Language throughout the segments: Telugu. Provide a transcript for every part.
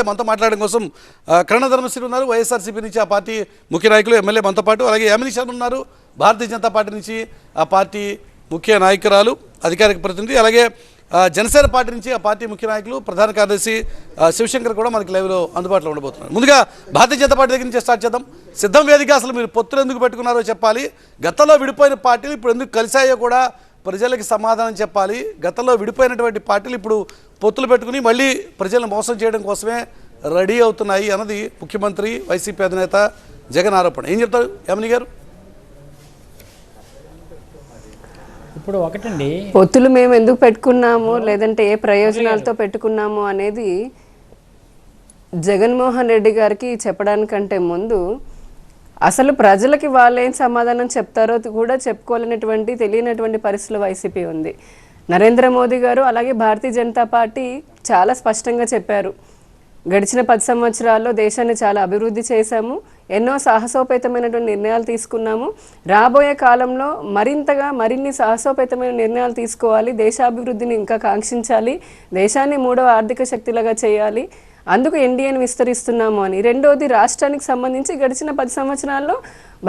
మీద మనతో మాట్లాడడం కోసం ఆ, ధర్మశ్రీ ఉన్నారు వైఎస్ఆర్సీపీ నుంచి ఆ పార్టీ ముఖ్య నాయకులు ఎమ్మెల్యే మనతో పాటు. అలాగే యామిని శర్మ ఉన్నారు భారతీయ జనతా పార్టీ నుంచి ఆ పార్టీ ముఖ్య నాయకురాలు అధికారిక ప్రతినిధి. అలాగే జనసేన పార్టీ నుంచి ఆ పార్టీ ముఖ్య నాయకులు ప్రధాన కార్యదర్శి శివశంకర్ కూడా మనకి లైవ్లో అందుబాటులో ఉండబోతున్నారు. ముందుగా భారతీయ జనతా పార్టీ దగ్గర నుంచి స్టార్ట్ చేద్దాం. సిద్ధం వేదిక అసలు మీరు పొత్తులు ఎందుకు పెట్టుకున్నారో చెప్పాలి. గతంలో విడిపోయిన పార్టీలు ఇప్పుడు ఎందుకు కలిశాయో కూడా ప్రజలకు సమాధానం చెప్పాలి. గతంలో విడిపోయినటువంటి పార్టీలు ఇప్పుడు పొత్తులు పెట్టుకుని మళ్ళీ ప్రజలను మోసం చేయడం కోసమే రెడీ అవుతున్నాయి అన్నది ముఖ్యమంత్రి వైసీపీ అధినేత జగన్ ఆరోపణ. ఏం చెప్తారు యమని గారు? ఇప్పుడు ఒకటండి. పొత్తులు మేము ఎందుకు పెట్టుకున్నాము? లేదంటే ఏ ప్రయోజనాలతో పెట్టుకున్నాము అనేది జగన్మోహన్ రెడ్డి గారికి చెప్పడానికంటే ముందు అసలు ప్రజలకి వాళ్ళు ఏం సమాధానం చెప్తారో కూడా చెప్పుకోలేనటువంటి తెలియనటువంటి పరిస్థితులు వైసీపీ ఉంది. నరేంద్ర మోదీ గారు అలాగే భారతీయ జనతా పార్టీ చాలా స్పష్టంగా చెప్పారు. గడిచిన పది సంవత్సరాల్లో దేశాన్ని చాలా అభివృద్ధి చేశాము. ఎన్నో సాహసోపేతమైనటువంటి నిర్ణయాలు తీసుకున్నాము. రాబోయే కాలంలో మరింతగా మరిన్ని సాహసోపేతమైన నిర్ణయాలు తీసుకోవాలి. దేశాభివృద్ధిని ఇంకా కాంక్షించాలి. దేశాన్ని మూడవ ఆర్థిక శక్తిలాగా చేయాలి. అందుకు ఎన్డీఏని విస్తరిస్తున్నాము అని. రెండోది రాష్ట్రానికి సంబంధించి గడిచిన పది సంవత్సరాల్లో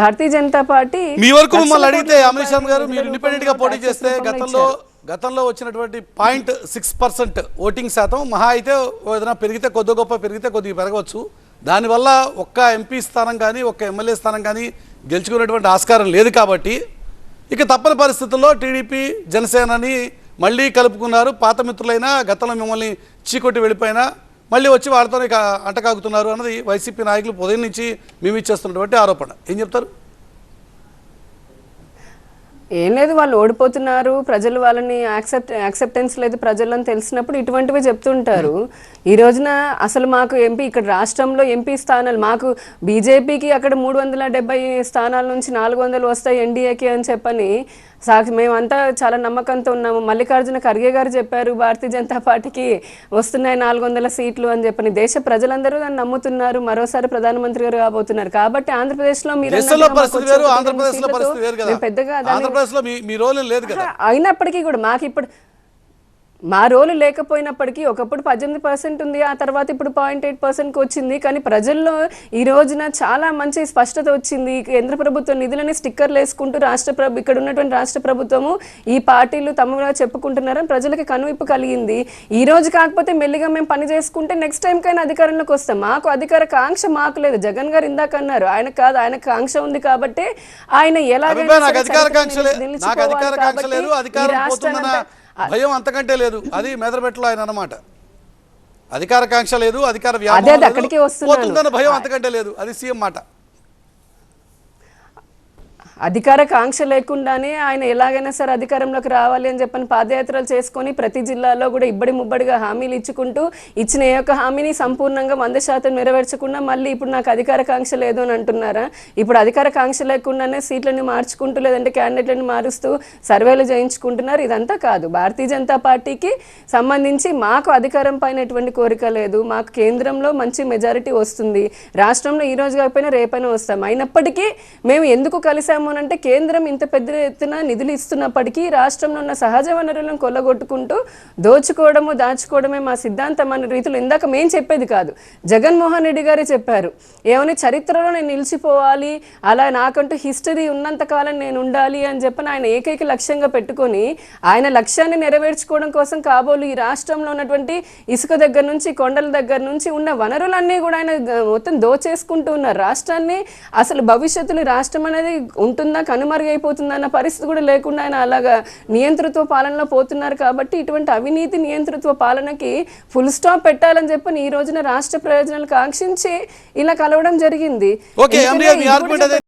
భారతీయ జనతా పార్టీ మీ వరకు మిమ్మల్ని అడిగితే అమిత్ షా గారు మీరు ఇండిపెండెంట్గా పోటీ చేస్తే గతంలో. గతంలో వచ్చినటువంటి పాయింట్ సిక్స్ పర్సెంట్ ఓటింగ్ శాతం మహా అయితే ఏదైనా పెరిగితే కొద్ది గొప్ప పెరిగితే కొద్దిగా పెరగవచ్చు. దానివల్ల ఒక్క ఎంపీ స్థానం కానీ ఒక్క ఎమ్మెల్యే స్థానం కానీ గెలుచుకునేటువంటి ఆస్కారం లేదు కాబట్టి ఇక తప్పని పరిస్థితుల్లో టీడీపీ జనసేనని మళ్ళీ కలుపుకున్నారు. పాత మిత్రులైనా గతంలో మిమ్మల్ని చీకొట్టి వెళ్ళిపోయినా మళ్ళీ వచ్చి వాళ్ళతో ఇక అంటకాగుతున్నారు అన్నది వైసీపీ నాయకులు ఉదయం నుంచి మేము ఇచ్చేస్తున్నటువంటి ఆరోపణ. ఏం చెప్తారు? ఏం లేదు వాళ్ళు ఓడిపోతున్నారు. ప్రజలు వాళ్ళని యాక్సెప్ట్ యాక్సెప్టెన్స్ లేదు ప్రజలని తెలిసినప్పుడు ఇటువంటివి చెప్తుంటారు. ఈ రోజున అసలు మాకు ఎంపీ ఇక్కడ రాష్ట్రంలో ఎంపీ స్థానాలు మాకు బీజేపీకి అక్కడ మూడు వందల డెబ్బై స్థానాల నుంచి నాలుగు వందలు వస్తాయి ఎన్డీఏకి అని చెప్పని సాక్షి మేమంతా చాలా నమ్మకంతో ఉన్నాము. మల్లికార్జున ఖర్గే గారు చెప్పారు భారతీయ జనతా పార్టీకి వస్తున్నాయి నాలుగు వందల సీట్లు అని చెప్పని. దేశ ప్రజలందరూ దాన్ని నమ్ముతున్నారు. మరోసారి ప్రధానమంత్రి గారు కాబోతున్నారు. కాబట్టి ఆంధ్రప్రదేశ్లో మీరు పెద్దగా కాంగ్రెస్లో మీ మీ రోల్ లేదు కదా? అయినప్పటికీ కూడా మాకు ఇప్పుడు మా రోలు లేకపోయినప్పటికీ ఒకప్పుడు పద్దెనిమిది పర్సెంట్ ఉంది ఆ తర్వాత ఇప్పుడు పాయింట్ ఎయిట్ పర్సెంట్కి వచ్చింది. కానీ ప్రజల్లో ఈ రోజున చాలా మంచి స్పష్టత వచ్చింది. కేంద్ర ప్రభుత్వం నిధులని స్టిక్కర్లు వేసుకుంటూ రాష్ట్ర ప్రభు ఇక్కడ ఉన్నటువంటి రాష్ట్ర ప్రభుత్వము ఈ పార్టీలు తమగా చెప్పుకుంటున్నారని ప్రజలకి కనువిప్పు కలిగింది. ఈ రోజు కాకపోతే మెల్లిగా మేము పని చేసుకుంటే నెక్స్ట్ టైం కైనా అధికారంలోకి వస్తాం. మాకు అధికార కాంక్ష మాకు లేదు. జగన్ గారు ఇందాక అన్నారు ఆయన కాదు ఆయన కాంక్ష ఉంది కాబట్టి ఆయన ఎలాగైనా భయం అంతకంటే లేదు. అది మెదడుపెట్టలో ఆయన అన్నమాట. అధికార కాంక్ష లేదు అధికార. పోతుందన్న భయం అంతకంటే లేదు. అది సీఎం మాట. అధికార కాంక్ష లేకుండానే ఆయన ఎలాగైనా సరే అధికారంలోకి రావాలి అని చెప్పని పాదయాత్రలు చేసుకొని ప్రతి జిల్లాలో కూడా ఇబ్బడి ముబ్బడిగా హామీలు ఇచ్చుకుంటూ ఇచ్చిన ఏ ఒక్క హామీని సంపూర్ణంగా వంద శాతం నెరవేర్చకుండా మళ్ళీ ఇప్పుడు నాకు అధికార కాంక్ష లేదు అని అంటున్నారా? ఇప్పుడు అధికార కాంక్ష లేకుండానే సీట్లని మార్చుకుంటూ లేదంటే క్యాండిడేట్లను మారుస్తూ సర్వేలు చేయించుకుంటున్నారు. ఇదంతా కాదు. భారతీయ జనతా పార్టీకి సంబంధించి మాకు అధికారం పైన ఎటువంటి కోరిక లేదు. మాకు కేంద్రంలో మంచి మెజారిటీ వస్తుంది. రాష్ట్రంలో ఈ రోజు కాకపోయినా రేపైనా వస్తాం. అయినప్పటికీ మేము ఎందుకు కలిసాము అంటే కేంద్రం ఇంత పెద్ద ఎత్తున నిధులు ఇస్తున్నప్పటికీ రాష్ట్రంలో ఉన్న సహజ వనరులను కొల్లగొట్టుకుంటూ దోచుకోవడము దాచుకోవడమే మా సిద్ధాంతం అనే రీతిలో ఇందాక మేం చెప్పేది కాదు. జగన్మోహన్ రెడ్డి గారే చెప్పారు. ఏమని చరిత్రలో నేను నిలిచిపోవాలి అలా నాకంటూ హిస్టరీ ఉన్నంత కాలం నేను ఉండాలి అని చెప్పని ఆయన ఏకైక లక్ష్యంగా పెట్టుకొని ఆయన లక్ష్యాన్ని నెరవేర్చుకోవడం కోసం కాబోలు ఈ రాష్ట్రంలో ఉన్నటువంటి ఇసుక దగ్గర నుంచి కొండల దగ్గర నుంచి ఉన్న వనరులన్నీ కూడా ఆయన మొత్తం దోచేసుకుంటూ ఉన్నారు రాష్ట్రాన్ని అసలు భవిష్యత్తులో రాష్ట్రం అనేది ఉంటుంది కనుమరుగైపోతుందా అన్న పరిస్థితి కూడా లేకుండా ఆయన అలాగా నియంతృత్వ పాలనలో పోతున్నారు కాబట్టి ఇటువంటి అవినీతి నియంతృత్వ పాలనకి ఫుల్ స్టాప్ పెట్టాలని చెప్పని ఈ రోజున రాష్ట్ర ప్రయోజనాలు కాంక్షించి ఇలా కలవడం జరిగింది.